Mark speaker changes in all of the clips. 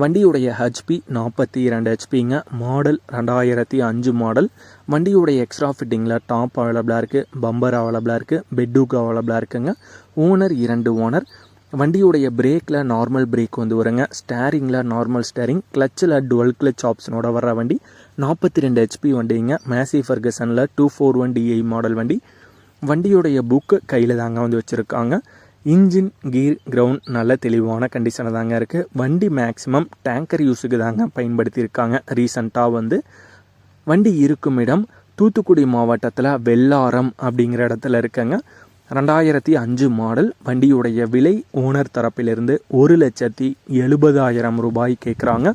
Speaker 1: வண்டியுடைய ஹெச்பி நாற்பத்தி இரண்டு ஹெச்பிங்க மாடல் ரெண்டாயிரத்தி அஞ்சு மாடல் வண்டியுடைய எக்ஸ்ட்ரா ஃபிட்டிங்கில் டாப் அவைலபிளாக இருக்குது பம்பர் அவைலபிளாக இருக்குது பெட்டுக்கு அவைலபிளாக இருக்குங்க. ஓனர் இரண்டு ஓனர் வண்டியுடைய பிரேக்கில் நார்மல் பிரேக் வந்து வருங்க. ஸ்டேரிங்கில் நார்மல் ஸ்டேரிங் கிளச்சில் டுவெல் கிளச் ஆப்ஷனோட வர்ற வண்டி. நாற்பத்தி ரெண்டு ஹெச்பி வண்டிங்க. Massey ஃபர்கசனில் two four one DI model வண்டி. வண்டியுடைய புக்கு கையில் தாங்க வந்து வச்சுருக்காங்க. இன்ஜின் கீர் கிரவுண்ட் நல்ல தெளிவான கண்டிஷனில் தாங்க இருக்குது வண்டி மேக்ஸிமம் டேங்கர் யூஸுக்கு தாங்க பயன்படுத்தியிருக்காங்க. ரீசண்டாக வந்து வண்டி இருக்கும் இடம் தூத்துக்குடி மாவட்டத்தில் வெள்ளாரம் அப்படிங்கிற இடத்துல இருக்கங்க. ரெண்டாயிரத்தி அஞ்சு மாடல் வண்டியுடைய விலை ஓனர் தரப்பிலிருந்து ஒரு லட்சத்தி எழுபதாயிரம் ரூபாய் கேட்குறாங்க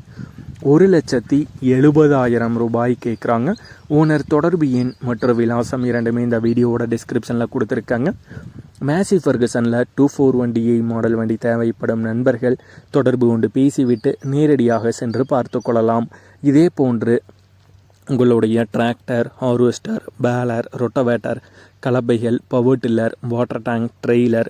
Speaker 1: ஒரு லட்சத்தி எழுபதாயிரம் ரூபாய் கேட்குறாங்க ஓனர் தொடர்பு எண் மற்றும் விலாசம் இரண்டுமே இந்த வீடியோவோட டிஸ்கிரிப்ஷனில் கொடுத்துருக்காங்க. Massey ஃபர்கசனில் two four one DI model வண்டி தேவைப்படும் நண்பர்கள் தொடர்பு கொண்டு பேசிவிட்டு நேரடியாக சென்று பார்த்து கொள்ளலாம். இதே போன்று உங்களுடைய tractor harvester baler rotavator கலப்பைகள் power tiller water tank trailer